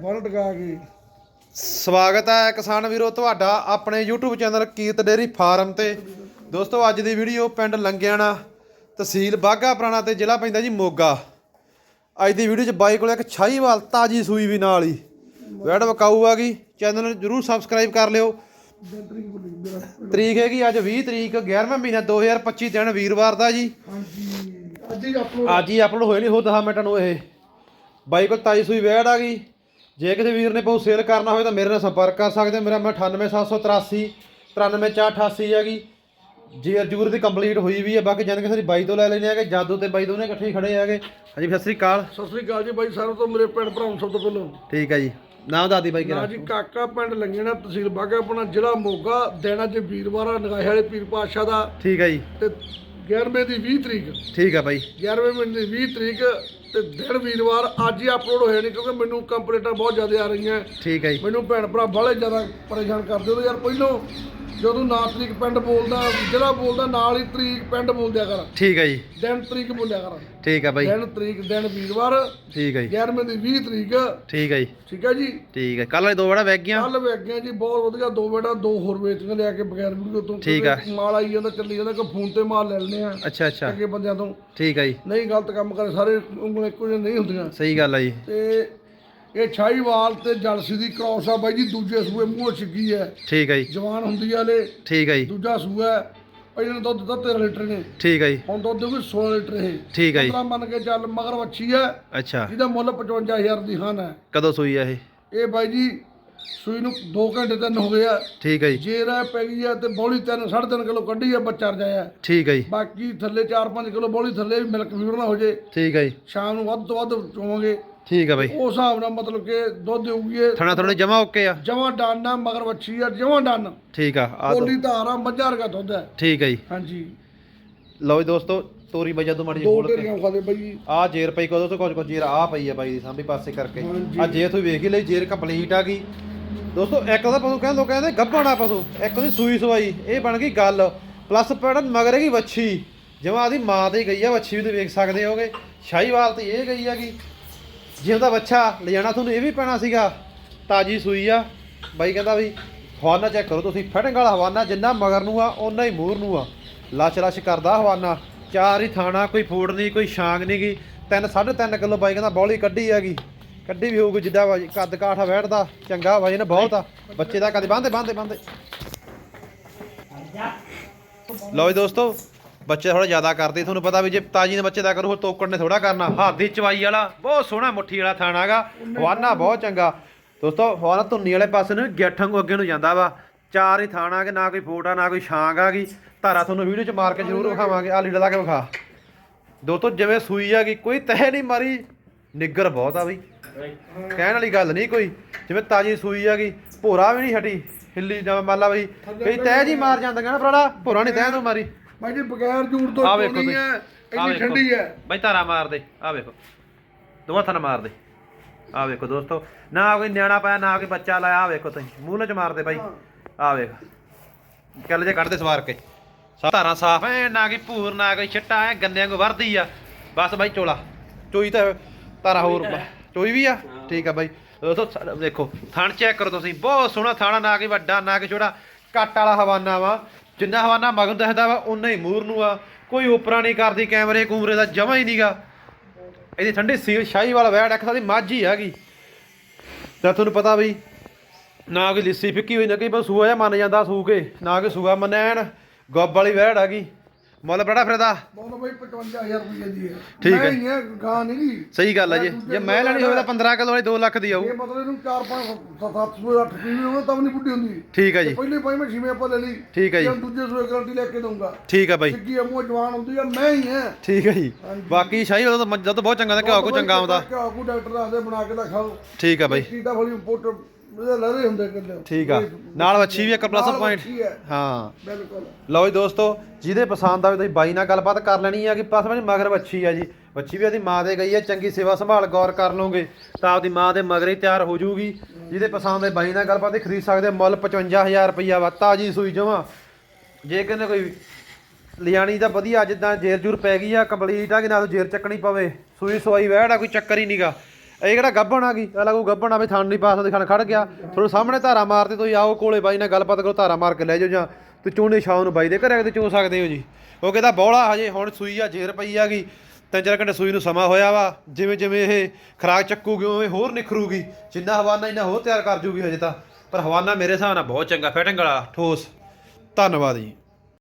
ਬੋਲ ਟਕਾ ਕੇ। ਸਵਾਗਤ ਹੈ ਕਿਸਾਨ ਵੀਰੋ ਤੁਹਾਡਾ ਆਪਣੇ YouTube channel Kirat dairy farm ਤੇ। ਦੋਸਤੋ ਅੱਜ ਦੀ ਵੀਡੀਓ ਪਿੰਡ ਲੰਗਿਆਣਾ ਤਹਿਸੀਲ ਬਾਗਾ ਪੁਰਾਣਾ ਤੇ ਜ਼ਿਲ੍ਹਾ ਪੈਂਦਾ ਜੀ ਮੋਗਾ। ਅੱਜ ਦੀ ਵੀਡੀਓ 'ਚ ਬਾਈ ਕੋਲ ਇੱਕ ਛਾਈਵਾਲ ਤਾਜੀ ਸੂਈ ਵੀ ਨਾਲ ਹੀ। ਵੈੜ ਵਕਾਊ ਆ ਗਈ। ਚੈਨਲ ਨੂੰ ਜਰੂਰ ਸਬਸਕ੍ਰਾਈਬ ਕਰ ਲਿਓ। ਤਰੀਕ ਹੈਗੀ ਅੱਜ 20 ਤਰੀਕ 11ਵਾਂ ਮਹੀਨਾ 2025 ਦਿਨ ਵੀਰਵਾਰ ਦਾ ਜੀ। ਹਾਂਜੀ। ਅੱਜ ਹੀ ਅਪਲੋਡ ਅੱਜ ਹੀ ਅਪਲੋਡ ਹੋਏ ਨਹੀਂ ਹੋ 10 ਮਿੰਟਾਂ ਨੂੰ ਇਹ। ਬਾਈ ਕੋਲ ਤਾਜੀ ਸੂਈ ਵੈੜ ਆ ਗਈ। ਜੇ ਕਿਸੇ ਵੀਰ ਨੇ ਬਹੁਤ ਸੇਲ ਕਰਨਾ ਹੋਵੇ ਤਾਂ ਮੇਰੇ ਨਾਲ ਸੰਪਰਕ ਕਰ ਸਕਦੇ ਹੋ। ਮੇਰਾ ਮੈਂ 98783 93488 ਹੈਗੀ। ਜੀ ਅਰਜੂਰ ਦੀ ਕੰਪਲੀਟ ਹੋਈ ਵੀ ਹੈ। ਬਾਕੀ ਜਾਨ ਕਿਸੇ ਦੀ ਬਾਈ ਤੋਂ ਲੈ ਲੈਣੇ ਹੈਗੇ ਜਾਦੂ ਤੇ ਬਾਈ ਦੋਨੇ ਇਕੱਠੇ ਹੀ ਖੜੇ ਹੈਗੇ। ਹਾਂਜੀ ਸਤਿ ਸ੍ਰੀ ਅਕਾਲ। ਸਤਿ ਸ੍ਰੀ ਅਕਾਲ ਜੀ ਬਾਈ ਸਾਰਿਆਂ ਤੋਂ ਮੇਰੇ ਭਰਾਵਾਂ ਨੂੰ ਸਭ ਤੋਂ ਪਹਿਲਾਂ। ਠੀਕ ਹੈ ਜੀ। ਨਾਮ ਦਾਦੀ ਬਾਈ ਨਾ ਕਿਹੜਾ ਜੀ ਕਾਕਾ ਪਿੰਡ ਲੰਗੇਣਾ ਤਹਿਸੀਲ ਬਾਗਾ ਆਪਣਾ ਜ਼ਿਲ੍ਹਾ ਮੋਗਾ ਦਿਨ ਅੱਜ ਵੀਰਵਾਰ ਨਗਾਹੇ ਵਾਲੇ ਪੀਰ ਪਾਤਸ਼ਾਹ ਦਾ। ਠੀਕ ਹੈ ਜੀ। ਤੇ 11ਵੇਂ ਦੀ 20 ਤਰੀਕ। ਠੀਕ ਹੈ ਬਾਈ। 11ਵੇਂ ਮਹੀਨੇ ਦੀ 20 ਤਰੀਕ ਤੇ ਦਿਨ ਵੀਰਵਾਰ ਅੱਜ ਹੀ ਅਪਲੋਡ ਹੋਏ ਨੇ ਕਿਉਂਕਿ ਮੈਨੂੰ ਕੰਪਲੇਂਟਾਂ ਬਹੁਤ ਜ਼ਿਆਦਾ ਆ ਰਹੀਆਂ। ਠੀਕ ਹੈ ਜੀ। ਮੈਨੂੰ ਭੈਣ ਭਰਾ ਬੜੇ ਜ਼ਿਆਦਾ ਪਰੇਸ਼ਾਨ ਕਰਦੇ ਹੋ ਯਾਰ ਪਹਿਲੋਂ ਜਦੋਂ ਨਾ ਤਰੀਕ ਪਿੰਡ ਬੋਲਦਾ ਜ਼ਿਲ੍ਹਾ ਬੋਲਦਾ ਨਾਲ ਹੀ ਤਰੀਕ ਪਿੰਡ ਬੋਲ ਦਿਆ ਕਰ। ਠੀਕ ਹੈ ਜੀ। ਦਿਨ ਤਰੀਕ ਬੋਲਿਆ ਕਰ। ਠੀਕ ਹੈ ਬਾਈ। ਦਿਨ ਤਰੀਕ ਦਿਨ ਵੀਰਵਾਰ। ਠੀਕ ਹੈ ਜੀ। 11ਵੇਂ ਦੀ 20 ਤਰੀਕ। ਠੀਕ ਹੈ ਜੀ। ਠੀਕ ਹੈ ਜੀ? ਠੀਕ ਹੈ ਕੱਲ ਵਾਲੇ ਦੋ ਵੜਾ ਵਗ ਗਿਆ ਕੱਲ ਵੇਗਿਆ ਜੀ ਬਹੁਤ ਵਧੀਆ। ਦੋ ਬੇਟਾ ਦੋ ਹੋਰ ਵੇਚੀਆਂ ਲਿਆ ਕੇ ਬਗੈਰ ਵੀਡੀਓ ਤੋਂ। ਠੀਕ। ਕਿਉਂਕਿ ਮਾਲ ਆਈ ਜਾਂਦਾ ਚੱਲੀ ਜਾਂਦਾ ਕਿ ਫੋਨ ਤੇ ਮਾਲ ਲੈ ਲੈਣੇ ਆ। ਅੱਛਾ ਅੱਛਾ। ਅੱਗੇ ਬੰਦਿਆਂ ਤੋਂ। ਠੀਕ ਹੈ ਜੀ। ਨਹੀਂ ਗਲਤ ਕੰਮ ਕਰੇ। ਸਾਰੇ ਉਂਗਲਾਂ ਇੱਕੋ ਜਿਹੀਆਂ ਨਹੀਂ ਹੁੰਦੀਆਂ। ਸਹੀ ਗੱਲ ਹੈ ਜੀ। ਤੇ ਇਹ ਛਾਈਵਾਲ ਤੇ ਜਲਸੀ ਦੀ ਕ੍ਰਾਸ ਆ ਬਾਈ ਜੀ ਦੂਜੇ ਸੂਏ ਮੂੰਹ ਛਿੱਗੀ ਹੈ। ਠੀਕ ਹੈ ਜੀ। ਜਵਾਨ ਹੁੰਦੀ ਆ ਠੀਕ ਹੈ ਜੀ। ਦੂਜਾ ਸੂਆ ਹੈ। ਪਹਿਲਾਂ ਦੁੱਧ ਦਿੱਤਾ 13 ਲੀਟਰ ਨੇ। ਠੀਕ ਹੈ ਜੀ। ਹੁਣ ਦੁੱਧ ਦੇਊਗੀ 16 ਲੀਟਰ ਇਹ। ਠੀਕ ਹੈ ਜੀ। 15 ਮੰਨ ਕੇ ਚੱਲ ਮਗਰ ਵੱਛੀ ਹੈ। ਅੱਛਾ। ਜਿਹਦਾ ਮੁੱਲ 55000 ਦੀ ਹਨ ਹੈ। ਕਦੋਂ ਸੂਈ ਆ ਇਹ? ਇਹ ਬਾਈ ਜੀ ਸੂਈ ਨੂੰ 2 ਘੰਟੇ ਤਿੰਨ ਹੋ ਗਏ ਆ। ਠੀਕ ਹੈ ਜੀ। ਜੇ ਰਹਿ ਪੈ ਗਈ ਆ ਤੇ ਬੋਲੀ 3 3.5 ਕਿਲੋ ਕੱਢੀ ਆ ਬੱਚਾ ਰਜਾਇਆ ਠੀਕ ਹੈ ਜੀ। ਬਾਕੀ ਥੱਲੇ 4-5 ਕਿਲੋ ਬੋਲੀ ਥੱਲੇ ਵੀ ਮਿਲਕ ਵੀਰ ਨਾ ਹੋ ਜੇ। ਠੀਕ ਹੈ ਜੀ। ਸ਼ਾਮ ਨੂੰ ਵੱਧ ਤੋਂ ਵੱਧ ਚੋਵਾਂਗੇ। ਠੀਕ ਹੈ ਬਾਈ। ਉਸ ਹਿਸਾਬ ਨਾਲ ਮਤਲਬ ਕਿ ਦੁੱਧ ਦੇਊਗੀ ਇਹ ਥਣਾ ਥੋੜੇ ਜਮਾ ਓਕੇ ਆ। ਜਮਾਂ ਡਾਨਾ ਮਗਰ ਵੱਛੀ ਆ ਜਮਾਂ ਡਾਨ। ਠੀਕ ਆ ਆ ਦੋ ਬੋਲੀ ਧਾਰ ਆ ਮੱਝਾਂ ਵਰਗਾ ਦੁੱਧ ਹੈ। ਠੀਕ ਹੈ ਜੀ। ਹਾਂਜੀ। ਲਓ ਜੀ ਦੋਸਤੋ ਤੋਰੀ ਬਾਈ ਜਦੋਂ ਮਾੜੀ ਜਿਹੀ ਦੋ ਖੋਲ ਕੇ। ਢੇਰੀਆਂ ਖਾਦੇ ਬਾਈ। ਆ ਜੇਰ ਪਈ ਕਦੋਂ ਤੋਂ ਕੁਝ ਕੁਝ ਜੇਰ ਆ ਪਈ ਆ ਬਾਈ ਦੀ ਸਾਹਮਣੇ ਪਾਸੇ ਕਰਕੇ। ਹਾਂਜੀ। ਆ ਜੇ ਤੁਸੀਂ ਵੇਖ ਹੀ ਲਈ ਜੇਰ ਕੰਪਲੀਟ ਆ ਗਈ। ਦੋਸਤੋ ਇੱਕ ਦਾ ਪਸ਼ੂ ਕਹਿੰਦੇ ਲੋਕ ਕਹਿੰਦੇ ਗੱਭਣਾ ਪਸ਼ੂ ਇੱਕ ਉਹਦੀ ਸੂਈ ਸਵਾਈ ਇਹ ਬਣ ਗਈ ਗੱਲ। ਪਲੱਸ ਪੈੜਨ ਮਗਰ ਹੈਗੀ ਵੱਛੀ। ਜਿਵੇਂ ਆਦੀ ਮਾਂ ਤੇ ਗਈ ਆ ਵੱਛੀ ਵੀ ਤੁਸੀਂ ਵੇਖ ਸਕਦੇ ਹੋਗੇ। ਸ਼ਾਹੀਵਾਲ ਤੇ ਇਹ ਗਈ ਹੈਗੀ। ਜੇ ਉਹਦਾ ਬੱਚਾ ਲਿਜਾਣਾ ਤੁਹਾਨੂੰ, ਇਹ ਵੀ ਪੈਣਾ ਸੀਗਾ। ਤਾਜੀ ਸੂਈ ਆ। ਬਾਈ ਕਹਿੰਦਾ ਵੀ, ਹਵਾਨਾ ਚੈੱਕ ਕਰੋ ਤੁਸੀਂ। ਫਟਿੰਗ ਵਾਲਾ ਹਵਾਨਾ ਜਿੰਨਾ ਮਗਰ ਨੂੰ ਆ, ਓਨਾ ਹੀ ਮੂਰ ਨੂੰ ਆ। ਲਸ਼ ਲਸ਼ ਕਰਦਾ ਹਵਾਨਾ। ਚਾਰ ਹੀ ਥਾਣਾ, ਕੋਈ ਫੂੜ ਨਹੀਂ, ਕੋਈ ਛਾਂਗ ਨਹੀਂ ਗੀ। ਤਿੰਨ, ਸਾਢੇ ਤਿੰਨ ਕਿਲੋ ਬਾਈ ਕਹਿੰਦਾ ਬੌਲੀ ਕੱਢੀ ਹੈਗੀ। ਕੱਢੀ ਵੀ ਹੋਊਗੀ ਜਿੱਦਾਂ ਵਾ- ਕੱਦ ਕਾਠਾ ਬੈਠਦਾ। ਚੰਗਾ ਵਜਨ ਬਹੁਤ ਆ। ਬੱਚੇ ਦਾ ਕਦੇ ਬੰਦੇ ਬੰਦੇ ਬੰਦੇ ਲਓ ਜੀ ਦੋਸਤੋ ਬੱਚੇ ਥੋੜਾ ਜ਼ਿਆਦਾ ਕਰਦੇ, ਤੁਹਾਨੂੰ ਪਤਾ ਵੀ ਜੇ ਤਾਜੀ ਦੇ ਬੱਚੇ ਦਾ ਕਰੂ ਤੋਕੜ ਨੇ ਥੋੜਾ ਕਰਨਾ। ਹੱਥ ਦੀ ਚਵਾਈ ਵਾਲਾ, ਬਹੁਤ ਸੋਹਣਾ ਮੁੱਠੀ ਵਾਲਾ ਥਾਣਾਗਾ ਹਵਾਨਾ ਬਹੁਤ ਚੰਗਾ। ਦੋਸਤੋ ਹਵਾਨਾ ਧੁੰਨੀ ਵਾਲੇ ਪਾਸੇ ਨੂੰ ਗੈਠਾਂ ਨੂੰ ਅੱਗੇ ਨੂੰ ਜਾਂਦਾ ਵਾ। ਚਾਰ ਹੀ ਥਾਣਾ ਕਿ ਨਾ ਕੋਈ ਫੋਟਾ ਨਾ ਕੋਈ ਛਾਂਗ ਆ ਗਈ। ਧਾਰਾ ਤੁਹਾਨੂੰ ਵੀਡੀਓ ਚ ਮਾਰ ਕੇ ਜ਼ਰੂਰ ਵਿਖਾਵਾਂਗੇ। ਆ ਲੀੜਾ ਲਾ ਕੇ ਵਿਖਾ। ਦੋਸਤੋ, ਜਿਵੇਂ ਸੂਈ ਆ ਗਈ, ਕੋਈ ਤਹਿ ਨਹੀਂ ਮਾਰੀ। ਨਿੱਗਰ ਬਹੁਤ ਆ ਬਈ। ਕਹਿਣ ਵਾਲੀ ਗੱਲ ਨਹੀਂ ਕੋਈ। ਜਿਵੇਂ ਤਾਜੀ ਸੂਈ ਆ ਗਈ, ਭੋਰਾ ਵੀ ਨਹੀਂ ਹਟੀ। ਹਿੱਲੀ ਜਿਵੇਂ ਮੰਨ ਲਾ ਬਈ, ਕਈ ਤਹਿ ਜੀ ਮਾਰ ਜਾਂਦੀਆਂ ਨਾ ਫਰਾੜਾ ਭੋਰਾ ਨਹੀਂ ਤਹਿ ਤੋਂ ਮਾਰੀ। ਬਾਈ ਜੀ ਬਗੈਰ ਜੂੜ ਤੋਂ ਆ ਵੇਖੋ ਟੋਣੀ ਤੁਸੀਂ। ਹੈ ਆ ਇੰਨੀ ਵੇਖੋ। ਠੰਡੀ ਹੈ। ਬਈ ਧਾਰਾ ਮਾਰ ਦੇ। ਆ ਵੇਖੋ। ਦੋਵਾਂ ਥਾਂ ਮਾਰ ਦੇ। ਆ ਵੇਖੋ ਦੋਸਤੋ ਨਾ ਕੋਈ ਨਿਆਣਾ ਪਾਇਆ ਨਾ ਕੋਈ ਬੱਚਾ ਲਾਇਆ। ਆ ਵੇਖੋ ਤੁਸੀਂ। ਮੂੰਹ ਚ ਮਾਰ ਦੇ ਬਾਈ। ਆ ਵੇਖ। ਕੱਲ ਜੇ ਕੱਢ ਦੇ ਸਵਾਰ ਕੇ। ਸਾ ਧਾਰਾਂ ਸਾਫ਼ ਐ ਨਾ ਕੋਈ ਭੂਰ ਨਾ ਕੋਈ ਛਿੱਟਾ ਐ ਗੰਨਿਆਂ ਕੋ ਵਰਦੀ ਆ। ਬਸ ਬਾਈ ਚੋਲਾ। ਚੋਈ ਤਾਂ ਧਾਰਾ ਹੋਰ ਚੋਈ ਵੀ ਆ? ਠੀਕ ਆ ਬਾਈ। ਦੋਸਤੋ ਸਾ- ਦੇਖੋ ਥਣ ਚੈੱਕ ਕਰੋ ਤੁਸੀਂ। ਬਹੁਤ ਸੋਹਣਾ ਥਾਣਾ ਨਾ ਕਿ ਵੱਡਾ ਨਾ ਕਿ ਛੋਟਾ। ਕੱਟ ਵਾਲਾ ਹਵਾਨਾ ਵਾ। ਜਿੰਨਾ ਹਵਾਨਾ ਮਗਰ ਦੱਸਦਾ ਵਾ ਉਨਾ ਹੀ ਮੂਰ ਨੂੰ ਆ। ਕੋਈ ਉਪਰਾ ਨਹੀਂ ਕਰਦੀ, ਕੈਮਰੇ ਕੂਮਰੇ ਦਾ ਜਮਾ ਹੀ ਨਹੀਂਗਾ ਇਹਦੀ ਠੰਡੀ ਸੀਲ ਸ਼ਾਹੀ ਵਾਲਾ ਵੈੜ ਇੱਕ ਦੀ ਮੱਝ ਹੀ ਹੈਗੀ ਤਾਂ ਤੁਹਾਨੂੰ ਪਤਾ ਵੀ, ਨਾ ਕੋਈ ਲਿੱਸੀ ਫਿੱਕੀ ਹੋਈ, ਨਾ ਕੋਈ ਬਸ ਸੂਆ ਜਿਹਾ ਮੰਨ ਜਾਂਦਾ ਸੂ ਕੇ, ਨਾ ਕੋਈ ਸੂਆ ਮੰਨੈਣ, ਗੱਬ ਵਾਲੀ ਵੈੜ ਹੈਗੀ ਮੁੱਲ ਬੜਾ ਫਿਰਦਾ। ਬੋਲੋ ਬਾਈ 55000 ਰੁਪਏ ਦੀ ਹੈ। ਠੀਕ ਹੈ। ਮੈਂ ਹੀ ਹੈ ਗਾਂ ਨਹੀਂ ਗੀ ਸਹੀ ਗੱਲ ਹੈ ਜੀ। ਜੇ ਮੈਂ ਲੈਣੀ ਹੋਵੇ ਤਾਂ 15 ਕਿਲੋ ਵਾਲੀ 2 ਲੱਖ ਦੀ ਆਊ। ਇਹ ਮਤਲਬ ਇਹਨੂੰ 4 5 7 8 ਸੂਏ 8 ਪੀਵੀ ਹੋਵੇ ਤਾਂ ਵੀ ਨਹੀਂ ਬੁੱਢੀ ਹੁੰਦੀ। ਠੀਕ ਹੈ ਜੀ। ਪਹਿਲੇ ਭਾਈ ਮੈਂ ਛਿਵੇਂ ਆਪਾਂ ਲੈ ਲਈ। ਠੀਕ ਹੈ ਜੀ। ਜਾਂ ਦੂਜੇ ਸੂਏ ਗਰੰਟੀ ਲੈ ਕੇ ਦਊਂਗਾ। ਠੀਕ ਹੈ ਬਾਈ। ਸਿੱਕੀ ਮੂੰਹ ਜਵਾਨ ਹੁੰਦੀ ਆ ਮੈਂ ਹੀ ਹਾਂ। ਠੀਕ ਹੈ ਜੀ। ਬਾਕੀ ਸ਼ਾਹੀ ਵਾਲਾ ਤਾਂ ਬਹੁਤ ਚੰਗਾ ਦਾ ਘਿਓ ਕੋ ਚੰਗਾ ਆਉਂਦਾ। ਘਿਓ ਕੋ ਡਾਕਟਰ ਦੱਸਦੇ ਬਣਾ ਕੇ ਤਾਂ ਖਾਓ ਠੀਕ ਹੈ ਬਾਈ। ਫਲੀ ਇਹਦੇ ਲੜੇ ਹੁੰਦੇ ਕਿੰਨੇ ਠੀਕ ਆ। ਨਾਲ ਵੱਛੀ ਵੀ ਇੱਕ ਪਲੱਸ ਨਾਲ ਪੁਆਇੰਟ। ਵੱਛੀ ਹੈ। ਹਾਂ। ਬਿਲਕੁਲ। ਲਓ ਜੀ ਦੋਸਤੋ ਜਿਹਦੇ ਪਸੰਦ ਆਵੇ ਤੁਸੀਂ ਬਾਈ ਨਾਲ ਗੱਲਬਾਤ ਕਰ ਲੈਣੀ ਆ ਕਿ ਪਸ ਵਿੱਚ ਮਗਰ ਵੱਛੀ ਆ ਜੀ। ਵੱਛੀ ਵੀ ਉਹਦੀ ਮਾਂ ਦੇ ਗਈ ਆ ਚੰਗੀ ਸੇਵਾ ਸੰਭਾਲ ਗੌਰ ਕਰ ਲਓਗੇ ਤਾਂ ਆਪਦੀ ਮਾਂ ਦੇ ਮਗਰ ਹੀ ਤਿਆਰ ਹੋ ਜਾਊਗੀ ਜਿਹਦੇ ਪਸੰਦ ਹੈ ਬਾਈ ਨਾਲ ਗੱਲਬਾਤ ਹੀ ਖਰੀਦ ਸਕਦੇ ਆ। ਮੁੱਲ 55000 ਰੁਪਈਆ ਵਾ ਤਾਜੀ ਸੂਈ ਜਮਾ। ਜੇ ਕਹਿੰਦੇ ਕੋਈ ਲਿਆਣੀ ਤਾਂ ਵਧੀਆ ਜਿੱਦਾਂ ਜੇਰ ਜੂਰ ਪੈ ਗਈ ਆ ਕੰਪਲੀਟ ਆ ਕਿ ਨਾਲ ਜੇਰ ਚੱਕਣੀ ਪਵੇ। ਸੂਈ ਸਵਾਈ ਵਹਿੜ ਆ ਕੋਈ ਚੱਕਰ ਹੀ ਨਹੀਂਗਾ ਇਹ ਕਿਹੜਾ ਗੱਭਣ ਆ ਗਈ? ਅਲੱਗ ਉਹ ਗੱਬਣ ਆ ਵੀ ਥਾਣ ਨਹੀਂ ਪਾਸ ਦੇ ਖਣ ਖੜ ਗਿਆ। ਤੁਹਾਨੂੰ ਸਾਹਮਣੇ ਧਾਰਾ ਮਾਰਤੇ ਤੁਸੀਂ, ਆਓ ਕੋਲੇ ਬਾਈ ਨਾਲ ਗੱਲਬਾਤ ਕਰੋ, ਧਾਰਾ ਮਾਰ ਕੇ ਲੈ ਜਾਓ ਜਾਂ ਤੇ ਚੋਣੇ ਸ਼ਾਮ ਨੂੰ ਬਾਈ ਦੇ ਘਰੇ ਕਿਤੇ ਚੋ ਸਕਦੇ ਹੋ ਜੀ। ਉਹ ਕਹਿੰਦਾ ਬੌਲਾ ਹਜੇ, ਹੁਣ ਸੂਈ ਆ, ਜੇਰ ਪਈ ਗਈ। ਤਿੰਨ ਚਾਰ ਘੰਟੇ ਸੂਈ ਨੂੰ ਸਮਾਂ ਹੋਇਆ ਵਾ। ਜਿਵੇਂ ਜਿਵੇਂ ਇਹ ਖਰਾਕ ਚੱਕੂਗੀ, ਉਵੇਂ ਹੋਰ ਨਿਖਰੂਗੀ। ਜਿੰਨਾ ਹਵਾਨਾ ਇੰਨਾ ਹੋਰ ਤਿਆਰ ਕਰ ਜੂਗੀ ਹਜੇ ਤਾਂ। ਪਰ ਹਵਾਨਾ ਮੇਰੇ ਹਿਸਾਬ ਨਾਲ ਬਹੁਤ ਚੰਗਾ, ਫਿਟਿੰਗ ਵਾਲਾ ਠੋਸ। ਧੰਨਵਾਦ ਜੀ।